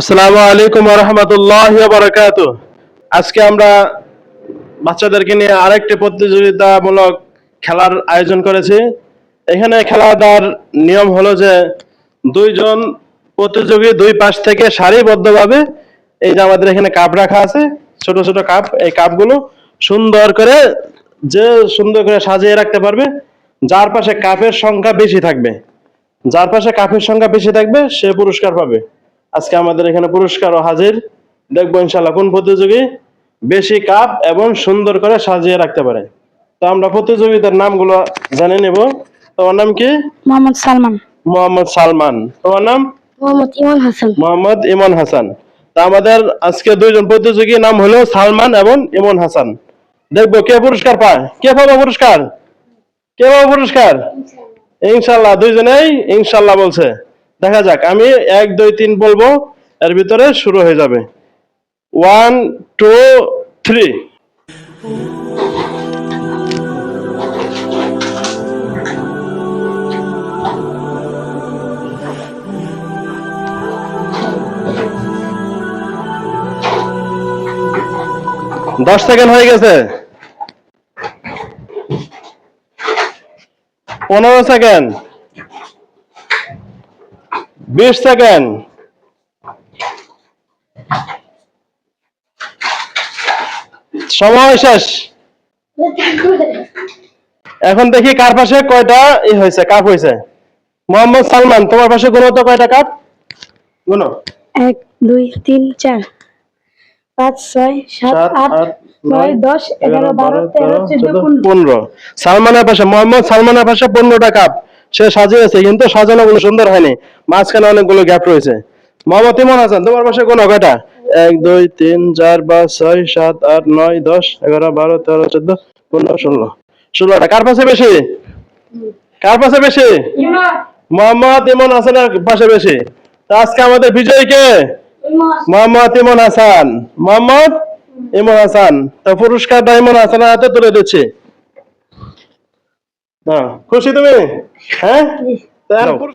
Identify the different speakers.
Speaker 1: আসসালামু আলাইকুম রহমতুল্লাহ বারাকাত আজকে আমরা বাচ্চাদেরকে নিয়ে আরেকটি প্রতিযোগিতামূলক খেলার আয়োজন করেছি এখানে খেলাধার নিয়ম হলো যে দুইজন প্রতিযোগী দুই পাশ থেকে সারিবদ্ধভাবে এই যে আমাদের এখানে কাপ রাখা আছে ছোট ছোট কাপ এই কাপগুলো সুন্দর করে যে সুন্দর করে সাজিয়ে রাখতে পারবে যার পাশে কাপের সংখ্যা বেশি থাকবে যার পাশে কাপের সংখ্যা বেশি থাকবে সে পুরস্কার পাবে আজকে আমাদের এখানে পুরস্কার ও হাজির দেখবো ইনশাল্লাহ কোন প্রতিযোগী বেশি কাপ এবং সুন্দর করে সাজিয়ে রাখতে পারে তো আমরা প্রতিযোগিতার নামগুলো জানে নেব তোমার নাম কি মোহাম্মদ সালমান মোহাম্মদ সালমান তোমার নাম মোহাম্মদ ইমান হাসান মোহাম্মদ ইমান হাসান তা আমাদের আজকে দুইজন প্রতিযোগী নাম হলো সালমান এবং ইমন হাসান দেখবো কে পুরস্কার পায় কে পাবো পুরস্কার কে পাবো পুরস্কার ইনশাল্লাহ দুইজনেই ইনশাল্লাহ বলছে দেখা যাক আমি এক দুই তিন বলবো এর ভিতরে শুরু হয়ে যাবে ওয়ান টু থ্রি দশ সেকেন্ড হয়ে গেছে পনেরো সেকেন্ড বিশ সেকেন্ড সময় শেষ এখন দেখি কার পাশে কয়টা ই হয়েছে কাপ হয়েছে মোহাম্মদ সালমান তোমার পাশে গুলো তো কয়টা কাপ গুলো এক দুই তিন চার পাঁচ ছয় সাত আট নয় দশ এগারো বারো তেরো চোদ্দ পনেরো সালমানের পাশে মোহাম্মদ সালমানের পাশে পনেরোটা কাপ সে আছে কিন্তু সাজানো গুলো সুন্দর হয়নি মাঝখানে অনেকগুলো গ্যাপ রয়েছে মোহাম্মদ ইমন আছেন তোমার বাসায় কোনো কয়টা এক দুই তিন চার পাঁচ ছয় সাত আট নয় দশ এগারো বারো তেরো চোদ্দ পনেরো ষোলো ষোলোটা কার পাশে বেশি কার পাশে বেশি মোহাম্মদ ইমন হাসানের পাশে বেশি আজকে আমাদের বিজয়ী কে মোহাম্মদ ইমন হাসান মোহাম্মদ ইমন হাসান তা পুরস্কারটা ইমন হাসানের হাতে তুলে দিচ্ছি না খুশি তুমি হ্যাঁ তারপর